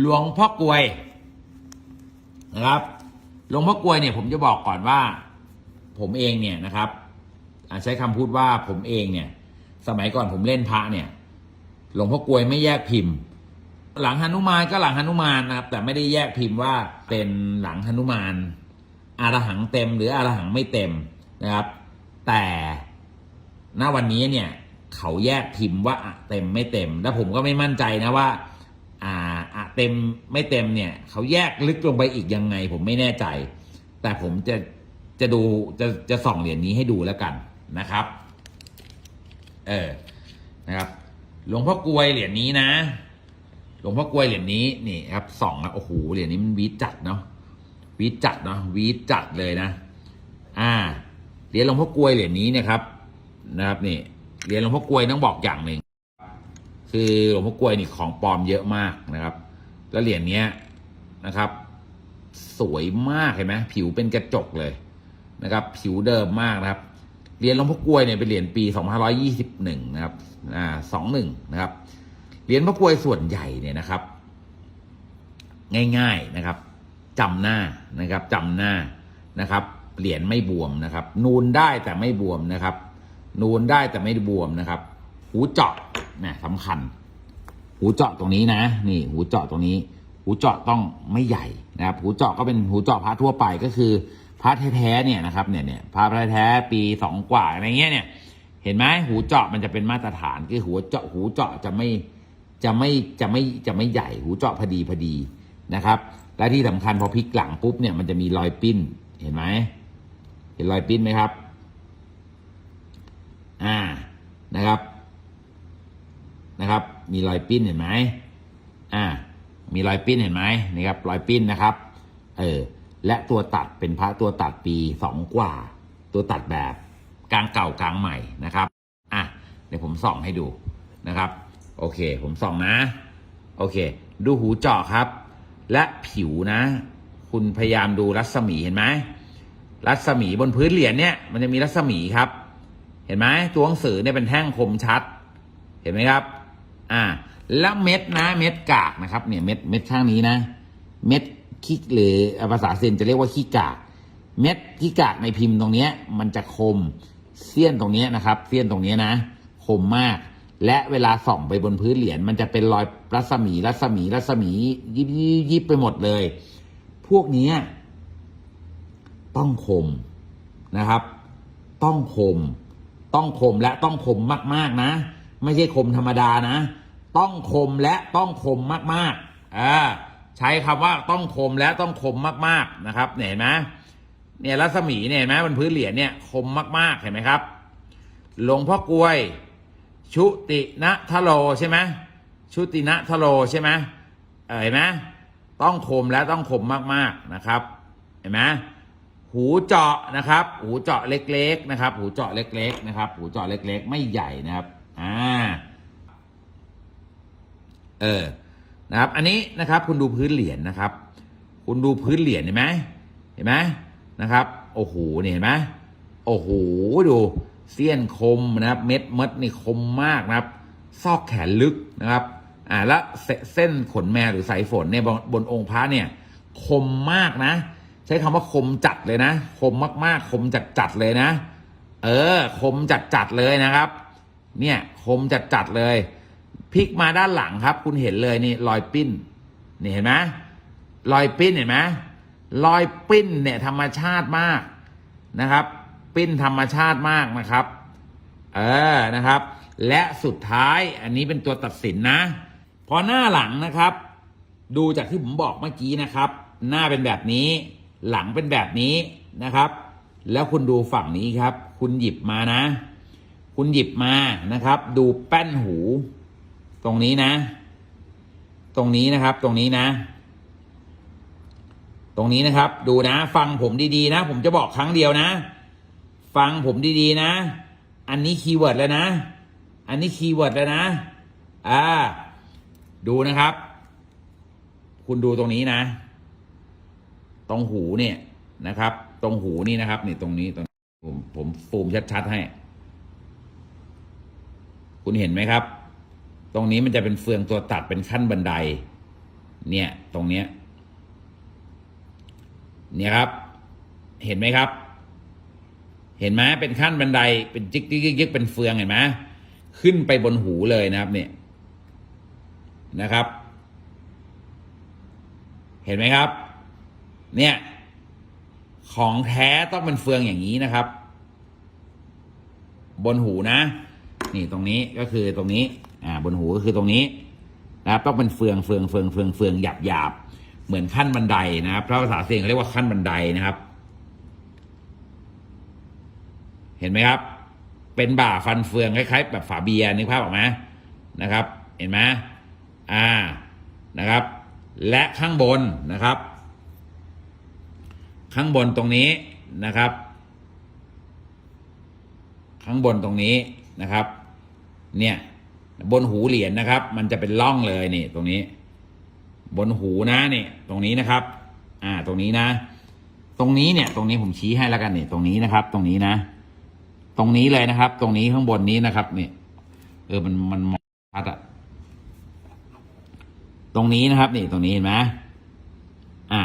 หลวงพ่อกลวยนะครับ หลวงพ่อกลวยเนี่ยผมจะบอกก่อนว่า ผมเองเนี่ยนะครับอ่าใช้คำพูดว่าผมเองเนี่ย สมัยก่อนผมเล่นพระเนี่ย หลวงพ่อกลวยไม่แยกพิมพ์ หลังหนุมานก็หลังหนุมานนะครับ แต่ไม่ได้แยกพิมพ์ว่าเป็นหลังหนุมานอารหังเต็ม หรืออารหังไม่เต็มนะครับ แต่ณวันนี้เนี่ย เขาแยกพิมพ์ว่าเต็มไม่เต็ม แล้วผมก็ไม่มั่นใจนะว่า อ่า เต็มไม่เต็มเนี่ยเขาแยกลึกลงไปอีกยังไง ผมไม่แน่ใจ แต่ผมจะจะดูจะจะส่องเหรียญนี้ให้ดูแล้วกันนะครับ เออนะครับ หลวงพ่อกลวยเหรียญนี้นะ หลวงพ่อกลวยเหรียญนี้นี่ครับส่องอะโอ้โหเหรียญนี้มันวีดจัดเนาะวีดจัดเนาะวีดจัดเลยนะ อ่าเหรียญหลวงพ่อกลวยเหรียญนี้เนะครับนะครับนี่เหรียญหลวงพ่อกลวยต้องบอกอย่างหนึ่งคือหลวงพ่อกลวยนี่ของปลอมเยอะมากนะครับ แล้วเหรียญเนี้ยนะครับ สวยมากเห็นไหมผิวเป็นกระจกเลยนะครับ ผิวเดิมมากนะครับเหรียญหลวงพ่อกลวยเนี่ยเป็นเหรียญปี2521นะครับอ่า21นะครับเหรียญพ่อกลวยส่วนใหญ่เนี่ยนะครับ ง่าย ๆนะครับจำหน้านะครับจำหน้านะครับเหรียญไม่บวมนะครับ นูนได้แต่ไม่บวมนะครับ นูนได้แต่ไม่บวมนะครับ หูเจาะนะสำคัญ หูเจาะตรงนี้นะ นี่หูเจาะตรงนี้ หูเจาะต้องไม่ใหญ่นะครับ หูเจาะก็เป็นหูเจาะพระทั่วไปก็คือพระแท้ๆเนี่ยนะครับเนี่ยเนี่ยพระแท้ๆปีสองกว่าอะไรเงี้ยเนี่ยเห็นไหมหูเจาะมันจะเป็นมาตรฐานคือหัวเจาะหูเจาะจะไม่จะไม่จะไม่จะไม่ใหญ่หูเจาะพอดีพอดีนะครับ และที่สำคัญพอพลิกหลังปุ๊บเนี่ยมันจะมีรอยปิ้นเห็นไหมเห็นรอยปิ้นไหมครับ อ่านะครับ นะครับ มีรอยปิ้นเห็นไหมอ่า มีรอยปิ้นเห็นไหมนี่ครับรอยปิ้นนะครับ เออ และตัวตัดเป็นพระตัวตัดปีสองกว่า ตัวตัดแบบกลางเก่ากลางใหม่นะครับ อะ เดี๋ยวผมส่องให้ดูนะครับ โอเค ผมส่องนะ โอเค ดูหูเจาะครับ และผิวนะ คุณพยายามดูรัศมีเห็นไหมรัศมีบนพื้นเหรียญเนี่ย มันจะมีรัศมีครับ เห็นไหมตัวหนังสือเนี่ยเป็นแท่งคมชัด เห็นไหมครับ อ่า แล้วเม็ดนะ เม็ดกากนะครับ เนี่ยเม็ดเม็ดข้างนี้นะ เม็ดขี้หรือภาษาเซนจะเรียกว่าขี้กาก เม็ดขี้กากในพิมพ์ตรงเนี้ยมันจะคมเสี้ยนตรงเนี้ยนะครับ เสี้ยนตรงเนี้ยนะ คมมาก และเวลาส่องไปบนพื้นเหรียญมันจะเป็นรอยรัศมีรัศมีรัศมียิบยิบยิบไปหมดเลย พวกนี้ต้องคมนะครับ ต้องคม ต้องคมและต้องคมมาก ๆ นะ ไม่ใช่คมธรรมดานะ ต้องคมและต้องคมมากๆอ่าใช้คำว่าต้องคมและต้องคมมากๆนะครับเห็นไหมเนี่ยรัศมีเนี่ยเห็นไหมบนพื้นเหรียญเนี่ยคมมากๆเห็นไหมครับ หลวงพ่อกวย ชุตินะทะโลใช่ไหมชุตินะทะโลใช่ไหมเออเห็นไหมต้องคมและต้องคมมากๆนะครับ เห็นไหมหูเจาะนะครับ หูเจาะเล็กๆนะครับ หูเจาะเล็ก ๆ นะครับ หูเจาะเล็ก ๆ ไม่ใหญ่นะครับ อ่า เออนะครับ อันนี้นะครับ คุณดูพื้นเหรียญนะครับ คุณดูพื้นเหรียญเห็นไหมเห็นไหมนะครับ โอ้โหเนี่ยเห็นไหมโอ้โหดูเสี้ยนคมนะครับ เม็ดมดนี่คมมากนะครับ ซอกแขนลึกนะครับ อ่าแล้วเส้นขนแมวหรือสายฝนเนี่ยบนบนองค์พระเนี่ย คมมากนะ ใช้คำว่าคมจัดเลยนะ คมมากๆ คมจัดจัดเลยนะ เออ คมจัดจัดเลยนะครับ เนี่ย คมจัดจัดเลย พลิกมาด้านหลังครับ คุณเห็นเลยนี่รอยปิ้นนี่เห็นไหมรอยปิ้นเห็นไหมรอยปิ้นเนี่ยธรรมชาติมากนะครับ ปิ้นธรรมชาติมากนะครับ เออนะครับ และสุดท้ายอันนี้เป็นตัวตัดสินนะ พอหน้าหลังนะครับ ดูจากที่ผมบอกเมื่อกี้นะครับ หน้าเป็นแบบนี้ หลังเป็นแบบนี้นะครับ แล้วคุณดูฝั่งนี้ครับ คุณหยิบมานะ คุณหยิบมานะครับ ดูแป้นหู ตรงนี้นะ ตรงนี้นะครับ ตรงนี้นะ ตรงนี้นะครับ ดูนะ ฟังผมดีๆนะ ผมจะบอกครั้งเดียวนะ ฟังผมดีๆนะ อันนี้คีย์เวิร์ดแล้วนะ อันนี้คีย์เวิร์ดแล้วนะ อ่า ดูนะครับ คุณดูตรงนี้นะ ตรงหูเนี่ยนะครับ ตรงหูนี่นะครับนี่ตรงนี้ตรงผมผมฟูมชัดๆให้ คุณเห็นไหมครับ ตรงนี้มันจะเป็นเฟืองตัวตัดเป็นขั้นบันได เนี่ย ตรงเนี้ย เนี่ยครับ เห็นไหมครับ เห็นไหมเป็นขั้นบันได เป็นจิกจิกจิกจิกเป็นเฟืองเห็นไหมขึ้นไปบนหูเลยนะครับ เนี่ย นะครับ เห็นไหมครับ เนี่ย ของแท้ต้องเป็นเฟืองอย่างนี้นะครับ บนหูนะ นี่ตรงนี้ก็คือตรงนี้ อ่าบนหูก็คือตรงนี้นะครับต้องเป็นเฟืองเฟืองเฟืองเฟืองเฟืองหยาบหยาบเหมือนขั้นบันไดนะครับพระภาษาเสียงเขาเรียกว่าขั้นบันไดนะครับ เห็นไหมครับ เป็นบ่าฟันเฟืองคล้ายๆแบบฝาเบียร์นึกภาพออกไหมนะครับ เห็นไหมอ่านะครับ และข้างบนนะครับ ข้างบนตรงนี้นะครับ ข้างบนตรงนี้นะครับ เนี่ย บนหูเหรียญนะครับ มันจะเป็นร่องเลยนี่ ตรงนี้ บนหูนะนี่ ตรงนี้นะครับ อ่า ตรงนี้นะ ตรงนี้เนี่ย ตรงนี้ผมชี้ให้แล้วกันนี่ตรงนี้นะครับ ตรงนี้นะ ตรงนี้เลยนะครับ ตรงนี้ข้างบนนี้นะครับนี่เออมันมันมองชัดอะตรงนี้นะครับ นี่ ตรงนี้เห็นไหมอ่า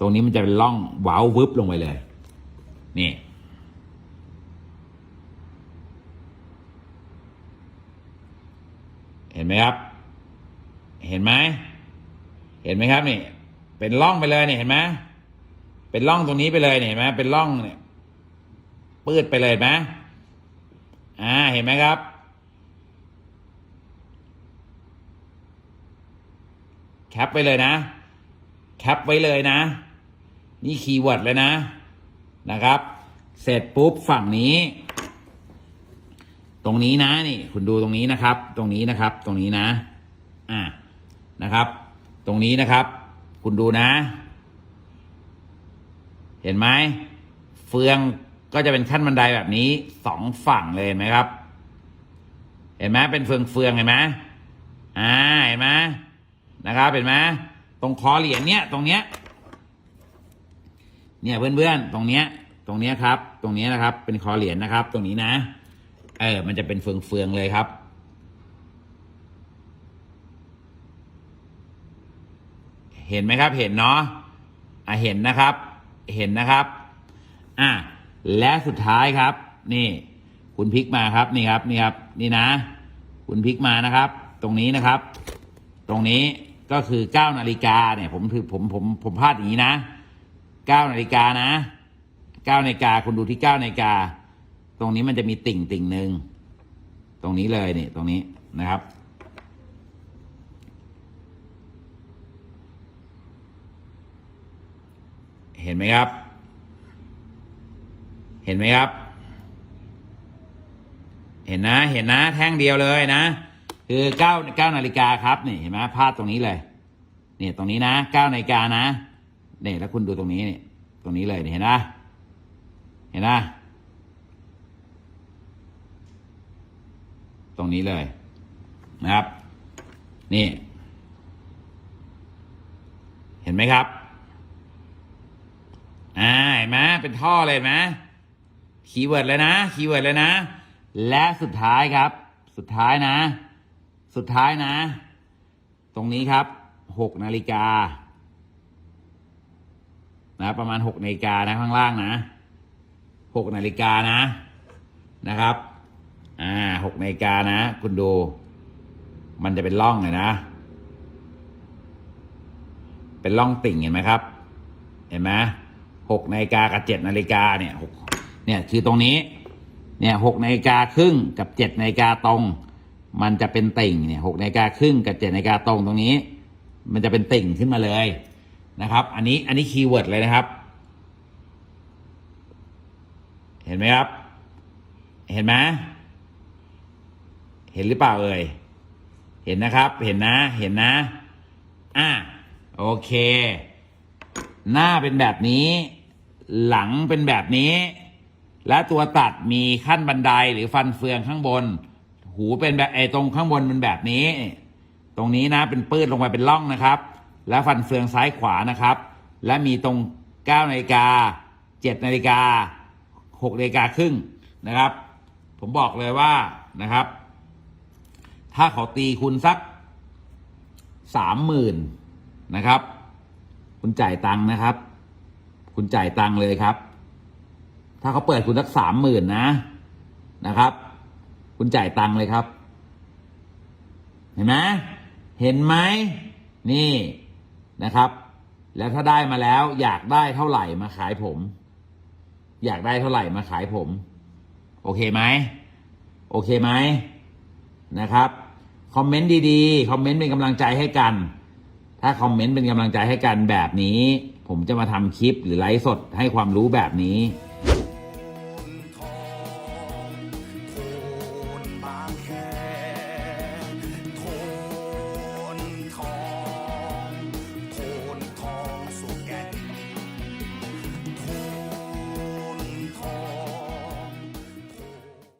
ตรงนี้มันจะเป็นร่องเว้าววึบลงไปเลย นี่ ห็นไหมครับ เห็นไหม เห็นไหมครับนี่ เป็นร่องไปเลยเนี่ยเห็นไหมเป็นร่องตรงนี้ไปเลยเนี่ยเห็นไหมเป็นร่องเนี่ยปืดไปเลยไหมอ่า เห็นไหมครับ แคปไปเลยนะ แคปไว้เลยนะ นี่คีย์เวิร์ดเลยนะ นะครับ เสร็จปุ๊บฝั่งนี้ ตรงนี้นะนี่ คุณดูตรงนี้นะครับ ตรงนี้นะครับ ตรงนี้นะ อ่านะครับ ตรงนี้นะครับ คุณดูนะ เห็นไหมเฟืองก็จะเป็นขั้นบันไดแบบนี้สองฝั่งเลยเห็นไหมครับ เห็นไหมเป็นเฟืองเฟืองเห็นไหมอ่าเห็นไหมนะครับ เห็นไหมตรงคอเหรียญเนี้ยตรงเนี้ยเนี่ยเพื่อนๆตรงเนี้ย ตรงเนี้ยครับ ตรงเนี้ยนะครับ เป็นคอเหรียญนะครับ ตรงนี้นะ เออ มันจะเป็นเฟืองเฟืองๆเลยครับ เห็นไหมครับ เห็นเนาะอะเห็นนะครับ เห็นนะครับ อะและสุดท้ายครับ นี่ คุณพลิกมาครับ นี่ครับ นี่ครับ นี่นะ คุณพลิกมานะครับ ตรงนี้นะครับ ตรงนี้ก็คือเก้านาฬิกาเนี่ย ผมถือผมผมผมพลาดอย่างนี้นะเก้านาฬิกานะเก้านาฬิกาคุณดูที่เก้านาฬิกา ตรงนี้มันจะมีติ่งติ่งหนึ่งตรงนี้เลยนี่ตรงนี้นะครับ เห็นไหมครับ เห็นไหมครับ เห็นนะเห็นนะแท่งเดียวเลยนะ คือเก้าเก้านาฬิกาครับนี่เห็นไหมพาดตรงนี้เลยเนี่ยตรงนี้นะเก้านาฬิกานะเนี่ยแล้วคุณดูตรงนี้เนี่ยตรงนี้เลยเห็นนะเห็นนะ ตรงนี้เลยนะครับ นี่ เห็นไหมครับอ่าเห็นไหมเป็นท่อเลยเห็นไหมคีย์เวิร์ดเลยนะคีย์เวิร์ดเลยนะ และสุดท้ายครับ สุดท้ายนะ สุดท้ายนะ ตรงนี้ครับหกนาฬิกานะประมาณหกนาฬิกานะข้างล่างนะหกนาฬิกานะนะครับ อ่าหกนาฬิกานะ คุณดู มันจะเป็นร่องเลยนะ เป็นร่องติ่งเห็นไหมครับ เห็นไหมหกนาฬิกากับเจ็ดนาฬิกาเนี่ยหกเนี่ยคือตรงนี้ เนี่ยหกนาฬิกาครึ่งกับเจ็ดนาฬิกาตรง มันจะเป็นติ่งเนี่ยหกนาฬิกาครึ่งกับเจ็ดนาฬิกาตรงตรงนี้ มันจะเป็นติ่งขึ้นมาเลยนะครับ อันนี้อันนี้คีย์เวิร์ดเลยนะครับ เห็นไหมครับ เห็นไหม เห็นหรือเปล่าเอ่ย เห็นนะครับ เห็นนะ เห็นนะ อะ โอเค หน้าเป็นแบบนี้ หลังเป็นแบบนี้ และตัวตัดมีขั้นบันไดหรือฟันเฟืองข้างบน หูเป็นแบบไอ้ตรงข้างบนเป็นแบบนี้ ตรงนี้นะเป็นปื้ดลงไปเป็นร่องนะครับ และฟันเฟืองซ้ายขวานะครับ และมีตรง9นาฬิกา7นาฬิกา6นาฬิกาครึ่งนะครับ ผมบอกเลยว่านะครับ ถ้าเขาตีคุณสักสามหมื่นนะครับ คุณจ่ายตังค์นะครับ คุณจ่ายตังค์เลยครับ ถ้าเขาเปิดคุณสักสามหมื่นนะนะครับ คุณจ่ายตังค์เลยครับ เห็นไหมเห็นไหมนี่นะครับ แล้วถ้าได้มาแล้ว อยากได้เท่าไหร่มาขายผม อยากได้เท่าไหร่มาขายผม โอเคไหมโอเคไหมนะครับ คอมเมนต์ดีๆ คอมเมนต์เป็นกำลังใจให้กัน ถ้าคอมเมนต์เป็นกำลังใจให้กันแบบนี้ ผมจะมาทำคลิปหรือไลฟ์สดให้ความรู้แบบนี้